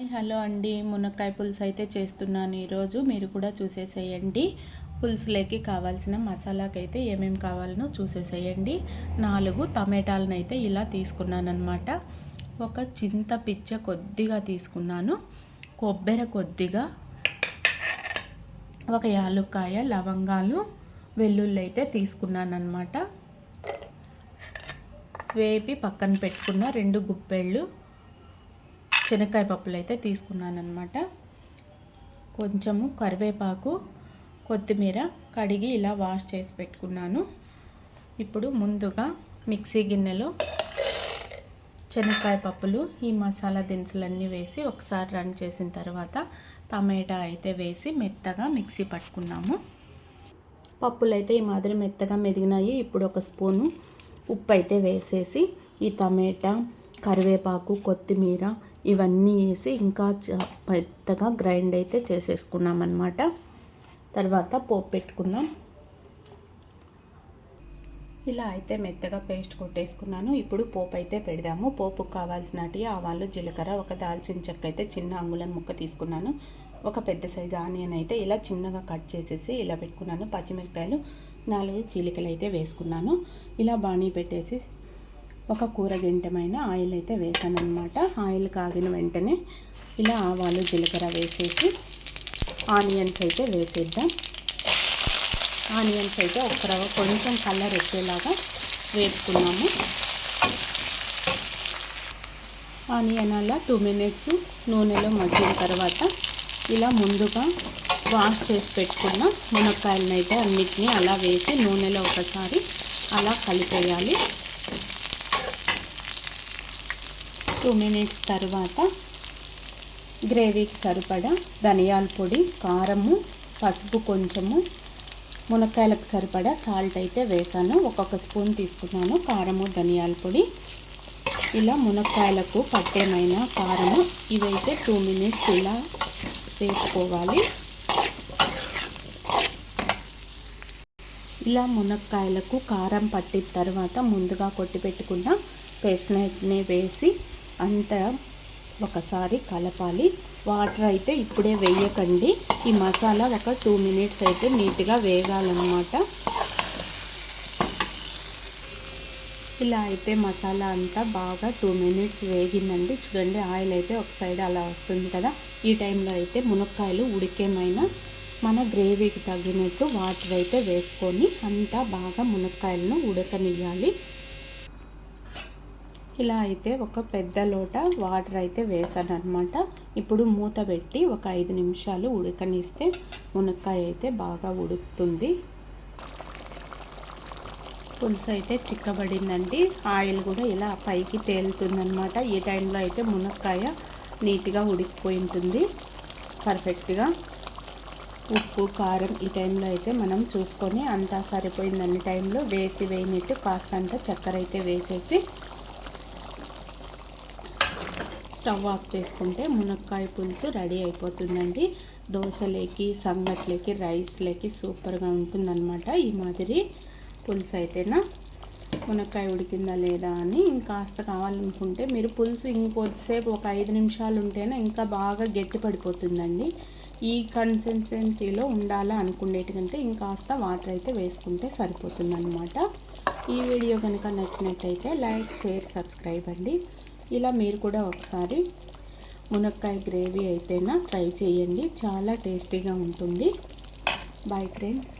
Hello అండి. మునక్కాయ పులుసు అయితే చేస్తున్నాను ఈరోజు. మీరు కూడా చూసేసేయండి. పులుసులోకి కావాల్సిన మసాలాకి అయితే ఏమేమి కావాలనో చూసేసేయండి. నాలుగు టమాటాలను అయితే ఇలా తీసుకున్నాను అనమాట ఒక చింత పిచ్చ కొద్దిగా తీసుకున్నాను. కొబ్బరి కొద్దిగా. ఒక యాలుక్కాయ లవంగాలు వెల్లుల్లి అయితే తీసుకున్నాను అనమాట వేపి పక్కన పెట్టుకున్న రెండు గుప్పెళ్ళు. శనక్కాయ పప్పులు అయితే తీసుకున్నాను అనమాట కొంచెము కరివేపాకు కొత్తిమీర కడిగి ఇలా వాష్ చేసి పెట్టుకున్నాను. ఇప్పుడు ముందుగా మిక్సీ గిన్నెలో శనక్కాయ పప్పులు ఈ మసాలా దినుసులన్నీ వేసి ఒకసారి రన్ చేసిన తర్వాత టమాటా అయితే వేసి మెత్తగా మిక్సీ పట్టుకున్నాము. పప్పులు అయితే ఈ మాదిరి మెత్తగా మెదిగినాయి. ఇప్పుడు ఒక స్పూను ఉప్పు అయితే వేసేసి ఈ టమాటా కరివేపాకు కొత్తిమీర ఇవన్నీ వేసి ఇంకా పెద్దగా గ్రైండ్ అయితే చేసేసుకున్నాం అనమాట తర్వాత పోపు పెట్టుకున్నాం ఇలా అయితే మెత్తగా పేస్ట్ కొట్టేసుకున్నాను. ఇప్పుడు పోపు అయితే పెడదాము. పోపుకు కావాల్సినటి ఆవాలు జీలకర్ర ఒక దాల్చిన చెక్క అయితే చిన్న అంగుళం ముక్క తీసుకున్నాను. ఒక పెద్ద సైజు ఆనియన్ అయితే ఇలా చిన్నగా కట్ చేసేసి ఇలా పెట్టుకున్నాను. పచ్చిమిరకాయలు నాలుగు చీలికలు అయితే వేసుకున్నాను. ఇలా బాణీ పెట్టేసి ఒక కూర గంటమైన ఆయిల్ అయితే వేసాను అనమాట ఆయిల్ కాగిన వెంటనే ఇలా ఆవాలు జీలకర్ర వేసేసి ఆనియన్స్ అయితే వేసేద్దాం. ఆనియన్స్ అయితే ఒక రవ్వ కొంచెం కలర్ వచ్చేలాగా వేసుకున్నాము ఆనియన్ అలా టూ మినిట్స్ నూనెలో మగ్గిన తర్వాత ఇలా ముందుగా వాష్ చేసి పెట్టుకున్న మునక్కాయలను అయితే అన్నిటినీ అలా వేసి నూనెలో ఒకసారి అలా కలిపేయాలి. టూ మినిట్స్ తర్వాత గ్రేవీకి సరిపడా ధనియాల పొడి కారము పసుపు కొంచెము మునక్కాయలకు సరిపడా సాల్ట్ అయితే వేసాను. ఒక్కొక్క స్పూన్ తీసుకున్నాను కారము ధనియాల పొడి. ఇలా మునక్కాయలకు పట్టేమైన కారము ఇవైతే టూ మినిట్స్ ఇలా వేసుకోవాలి. ఇలా మునక్కాయలకు కారం పట్టిన తర్వాత ముందుగా కొట్టి పెట్టుకున్న పేస్ట్ని వేసి అంతా ఒకసారి కలపాలి. వాటర్ అయితే ఇప్పుడే వేయకండి. ఈ మసాలా ఒక టూ మినిట్స్ అయితే నీట్గా వేగాలన్నమాట. ఇలా అయితే మసాలా అంతా బాగా టూ మినిట్స్ వేగిందండి. చూడండి ఆయిల్ అయితే ఒక సైడ్ అలా వస్తుంది కదా. ఈ టైంలో అయితే మునక్కాయలు ఉడికేమైనా మన గ్రేవీకి తగినట్టు వాటర్ అయితే వేసుకొని అంతా బాగా మునక్కాయలను ఉడకనియాలి ఇలా అయితే ఒక పెద్ద లోట వాటర్ అయితే వేసాను అనమాట ఇప్పుడు మూత పెట్టి ఒక ఐదు నిమిషాలు ఉడకనిస్తే మునక్కాయ అయితే బాగా ఉడుకుతుంది. పులుసు అయితే చిక్కబడిందండి. ఆయిల్ కూడా ఇలా పైకి తేలుతుందనమాట ఈ టైంలో అయితే మునక్కాయ నీట్గా ఉడికిపోయి ఉంటుంది. పర్ఫెక్ట్గా. ఉప్పు కారం ఈ టైంలో అయితే మనం చూసుకొని అంతా సరిపోయిందన్ని టైంలో. వేసి వేయినట్టు కాస్తంత చక్కెర అయితే వేసేసి స్టవ్ ఆఫ్ చేసుకుంటే మునక్కాయ పులుసు రెడీ అయిపోతుందండి. దోశలేకి సంగట్లేకి రైస్లేకి సూపర్గా ఉంటుందన్నమాట ఈ మాదిరి పులుసు అయితేనా? మునక్కాయ ఉడికిందా లేదా అని ఇంకాస్త కావాలనుకుంటే మీరు పులుసు ఇంకొద్దిసేపు ఒక ఐదు నిమిషాలు ఉంటేనే ఇంకా బాగా గట్టి పడిపోతుందండి. ఈ కన్సిస్టెన్సీలో ఉండాలా అనుకునేటికంటే ఇంకాస్త వాటర్ అయితే వేసుకుంటే సరిపోతుందన్నమాట. ఈ వీడియో కనుక నచ్చినట్టయితే లైక్ షేర్ సబ్స్క్రైబ్ అండి. ఇలా మీరు కూడా ఒకసారి మునక్కాయ గ్రేవీ అయితేనా ట్రై చేయండి. చాలా టేస్టీగా ఉంటుంది. Bye friends